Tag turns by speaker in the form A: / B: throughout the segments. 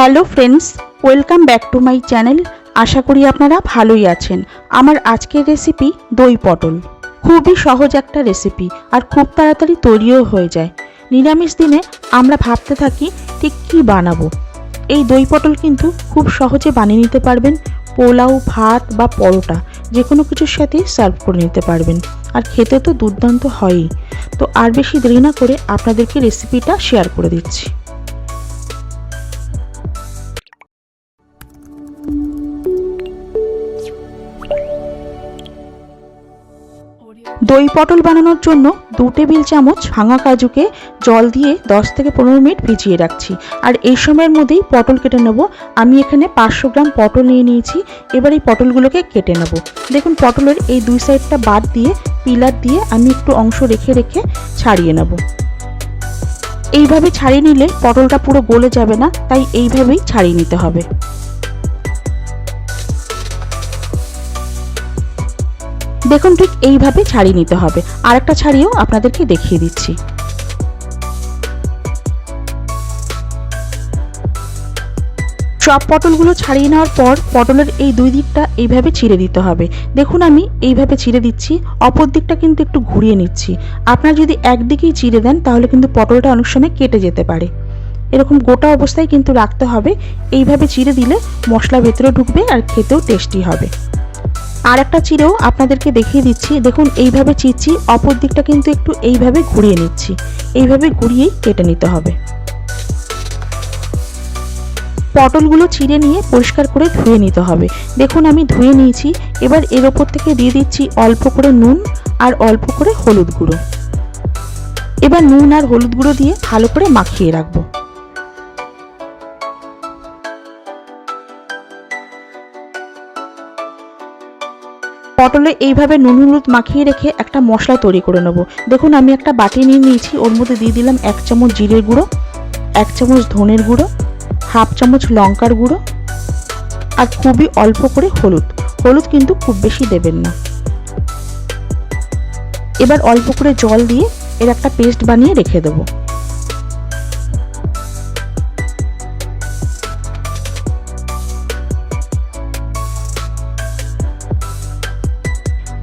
A: Hello friends, welcome back to my channel. আশা করি আপনারা ভালোই আছেন। আমার আজকের রেসিপি দই পটল। খুবই সহজ একটা রেসিপি আর খুব তাড়াতাড়ি তৈরিও হয়ে যায়। নিরামিষ দিনে আমরা ভাবতে থাকি, ঠিক কী বানাবো? এই দই পটল কিন্তু খুব সহজে বানিয়ে নিতে পারবেন। পোলাও, ভাত বা পরোটা যে কোনো কিছুর সাথে সার্ভ করে নিতে পারবেন। আর খেতে তো দুর্দান্ত হয়ই। তো আর বেশি দেরি না করে আপনাদেরকে রেসিপিটা শেয়ার করে দিচ্ছি। দই পটল বানানোর জন্য দু টেবিল চামচ ভাঙা কাজুকে জল দিয়ে 10 থেকে পনেরো মিনিট ভিজিয়ে রাখছি। আর এই সময়ের মধ্যেই পটল কেটে নেব। আমি এখানে পাঁচশো গ্রাম পটল নিয়ে নিয়েছি। এবার এই পটলগুলোকে কেটে নেব। দেখুন, পটলের এই দুই সাইডটা বাদ দিয়ে, পিলার দিয়ে আমি একটু অংশ রেখে রেখে ছাড়িয়ে নেব। এইভাবে ছাড়িয়ে নিলে পটলটা পুরো গলে যাবে না, তাই এইভাবেই ছাড়িয়ে নিতে হবে। দেখুন ঠিক এইভাবে ছাড়িয়ে নিতে হবে। আর একটা ছাড়িয়েও আপনাদেরকে দেখিয়ে দিচ্ছি। সব পটলগুলো ছাড়িয়ে নেওয়ার পর পটলের এই দুই দিকটা এইভাবে ছিঁড়ে দিতে হবে। দেখুন আমি এইভাবে ছিঁড়ে দিচ্ছি, অপর দিকটা কিন্তু একটু ঘুরিয়ে নিচ্ছি। আপনারা যদি একদিকেই চিড়ে দেন, তাহলে কিন্তু পটলটা অনেক সময় কেটে যেতে পারে। এরকম গোটা অবস্থায় কিন্তু রাখতে হবে। এইভাবে চিড়ে দিলে মশলা ভেতরে ঢুকবে আর খেতেও টেস্টি হবে। আর একটা চিড়েও আপনাদেরকে দেখিয়ে দিচ্ছি। দেখুন, এইভাবে চিরছি অপর দিকটা কিন্তু একটু এইভাবে ঘুরিয়ে নিচ্ছি। এইভাবে ঘুরিয়েই কেটে নিতে হবে। পটলগুলো চিড়ে নিয়ে পরিষ্কার করে ধুয়ে নিতে হবে। দেখুন, আমি ধুয়ে নিয়েছি। এবার এর ওপর থেকে দিয়ে দিচ্ছি অল্প করে নুন আর অল্প করে হলুদ গুঁড়ো। এবার নুন আর হলুদ গুঁড়ো দিয়ে ভালো করে মাখিয়ে রাখব। পটলে এইভাবে নুন, হলুদ মাখিয়ে রেখে একটা মশলা তৈরি করে নেব। দেখুন, আমি একটা বাটি নিয়ে নিয়েছি, ওর মধ্যে দিয়ে দিলাম এক চামচ জিরের গুঁড়ো, এক চামচ ধনের গুঁড়ো, হাফ চামচ লঙ্কার গুঁড়ো, আর খুবই অল্প করে হলুদ। হলুদ কিন্তু খুব বেশি দেবেন না। এবার অল্প করে জল দিয়ে এর একটা পেস্ট বানিয়ে রেখে দেবো।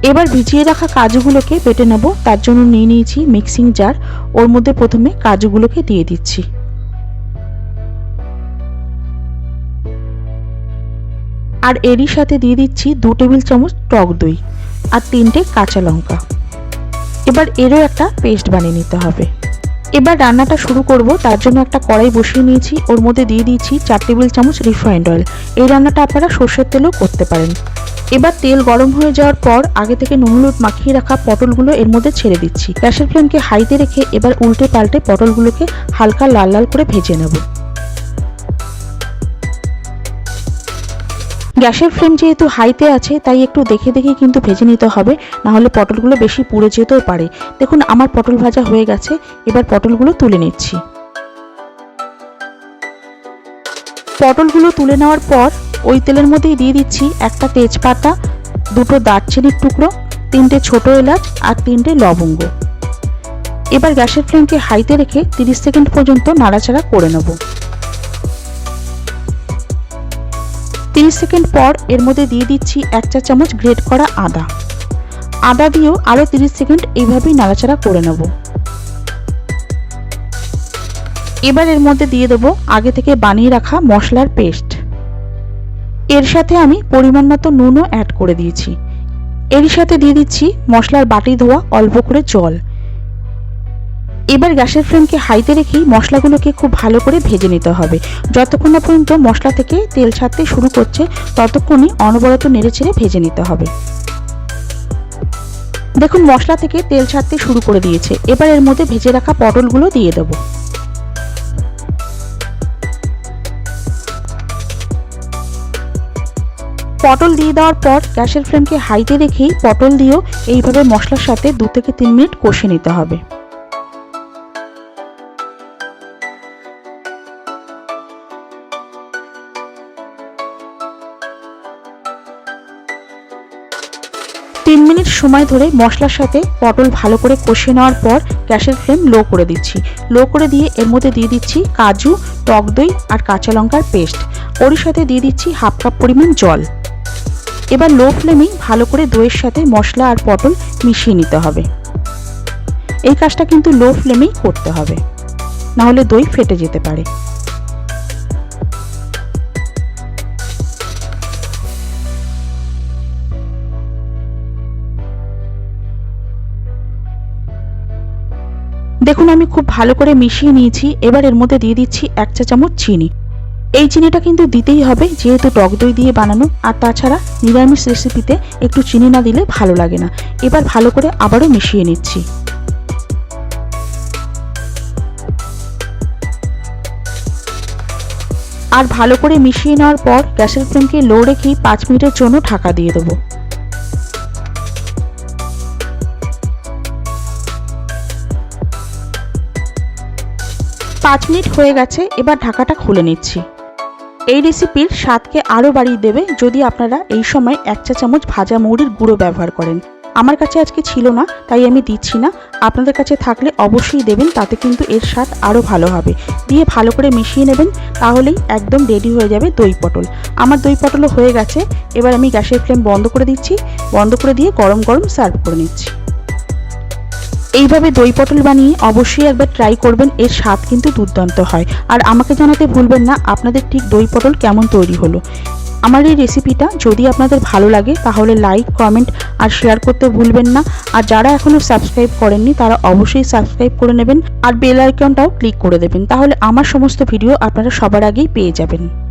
A: এবার ভিজিয়ে রাখা কাজুগুলোকে বেটে নেব। তার জন্য নিয়ে নিয়েছি মিক্সিং জার। ওর মধ্যে প্রথমে কাজুগুলোকে দিয়ে দিচ্ছি। আর এরই সাথে দিয়ে দিচ্ছি দু টেবিল চামচ টক দই আর তিনটে কাঁচা লঙ্কা। এবার এরও একটা পেস্ট বানিয়ে নিতে হবে। এবার রান্নাটা শুরু করব। তার জন্য একটা কড়াই বসিয়ে নিয়েছি। ওর মধ্যে দিয়ে দিয়েছি চার টেবিল চামচ রিফাইন্ড অয়েল। এই রান্নাটা আপনারা সর্ষের তেলেও করতে পারেন। এবার তেল গরম হয়ে যাওয়ার পর আগে থেকে নুন হলুদ মাখিয়ে রাখা পটলগুলো এর মধ্যে ছেড়ে দিচ্ছি। গ্যাসের ফ্লেমকে হাইতে রেখে এবার উল্টে পাল্টে পটলগুলোকে হালকা লাল লাল করে ভেজে নেব। গ্যাসের ফ্লেম যেহেতু হাইতে আছে, তাই একটু দেখে দেখে কিন্তু ভেজে নিতে হবে, না হলে পটলগুলো বেশি পুড়ে যেতেও পারে। দেখুন, আমার পটল ভাজা হয়ে গেছে, এবার পটলগুলো তুলে নিচ্ছি। পটলগুলো তুলে নেওয়ার পর ওই তেলের মধ্যেই দিয়ে দিচ্ছি একটা তেজপাতা, দুটো দারচিনির টুকরো, তিনটে ছোট এলাচ আর তিনটে লবঙ্গ। এবার গ্যাসের ফ্লেমকে হাইতে রেখে তিরিশ সেকেন্ড পর্যন্ত নাড়াচাড়া করে নেব। তিরিশ সেকেন্ড পর এর মধ্যে দিয়ে দিচ্ছি এক চা চামচ গ্রেট করা আদা। আদা দিয়েও আরও তিরিশ সেকেন্ড এইভাবেই নাড়াচাড়া করে নেব। এবার এর মধ্যে দিয়ে দেবো আগে থেকে বানিয়ে রাখা মশলার পেস্ট। এর সাথে আমি পরিমাণ মতো নুনও অ্যাড করে দিয়েছি। এর সাথে দিয়ে দিচ্ছি মশলার বাটি ধোয়া, অল্প করে জল। এবার গ্যাসের ফ্লেমকে হাইতে রেখেই মশলাগুলোকে খুব ভালো করে ভেজে নিতে হবে। যতক্ষণ না পর্যন্ত মশলা থেকে তেল ছাড়তে শুরু করছে, ততক্ষণই অনবরত নেড়ে ছেড়ে ভেজে নিতে হবে। দেখুন, মশলা থেকে তেল ছাড়তে শুরু করে দিয়েছে। এবার এর মধ্যে ভেজে রাখা পটলগুলো দিয়ে দেবো। পটল দিয়ে দেওয়ার পর গ্যাসের ফ্লেমকে হাইতে রেখেই পটল দিয়েও এইভাবে মশলার সাথে দু থেকে তিন মিনিট কষে নিতে হবে। তিন মিনিট সময় ধরে মশলার সাথে পটল ভালো করে কষিয়ে নেওয়ার পর গ্যাসের ফ্লেম লো করে দিচ্ছি। লো করে দিয়ে এর মধ্যে দিয়ে দিচ্ছি কাজু, টক দই আর কাঁচা লঙ্কার পেস্ট। ওর সাথে দিয়ে দিচ্ছি হাফ কাপ পরিমাণ জল। এবার লো ফ্লেমেই ভালো করে দইয়ের সাথে মশলা আর পটল মিশিয়ে নিতে হবে। এই কাজটা কিন্তু লো ফ্লেমেই করতে হবে। নাহলে দই ফেটে যেতে পারে। দেখুন আমি খুব ভালো করে মিশিয়ে নিয়েছি। এবার এর মধ্যে দিয়ে দিচ্ছি এক চা চামচ চিনি। এই চিনিটা কিন্তু দিতেই হবে, যেহেতু টক দই দিয়ে বানানো। আর তাছাড়া নিরামিষ রেসিপিতে একটু চিনি না দিলে ভালো লাগে না। এবার ভালো করে আবারও মিশিয়ে নিচ্ছি। আর ভালো করে মিশিয়ে নেওয়ার পর গ্যাসের ফ্লেমকে লো রেখেই পাঁচ মিনিটের জন্য ঢাকা দিয়ে দেবো। পাঁচ মিনিট হয়ে গেছে, এবার ঢাকাটা খুলে নিচ্ছি। এই রেসিপির স্বাদকে আরও বাড়িয়ে দেবে যদি আপনারা এই সময় এক চা চামচ ভাজা মৌরির গুঁড়ো ব্যবহার করেন। আমার কাছে আজকে ছিল না, তাই আমি দিচ্ছি না। আপনাদের কাছে থাকলে অবশ্যই দেবেন, তাতে কিন্তু এর স্বাদ আরও ভালো হবে। দিয়ে ভালো করে মিশিয়ে নেবেন, তাহলেই একদম রেডি হয়ে যাবে দই পটল। আমার দই পটলও হয়ে গেছে, এবার আমি গ্যাসের ফ্লেম বন্ধ করে দিচ্ছি। বন্ধ করে দিয়ে গরম গরম সার্ভ করে নিচ্ছি। এইভাবে দই পটল বানিয়ে অবশ্যই একবার ট্রাই করবেন, এর স্বাদ কিন্তু দুর্দান্ত হয়। আর আমাকে জানাতে ভুলবেন না, আপনাদের ঠিক দই পটল কেমন তৈরি হলো। আমার এই রেসিপিটা যদি আপনাদের ভালো লাগে, তাহলে লাইক কমেন্ট আর শেয়ার করতে ভুলবেন না। আর যারা এখনও সাবস্ক্রাইব করেননি, তারা অবশ্যই সাবস্ক্রাইব করে নেবেন। আর বেল আইকনটাও ক্লিক করে দেবেন। তাহলে আমার সমস্ত ভিডিও আপনারা সবার আগেই পেয়ে যাবেন।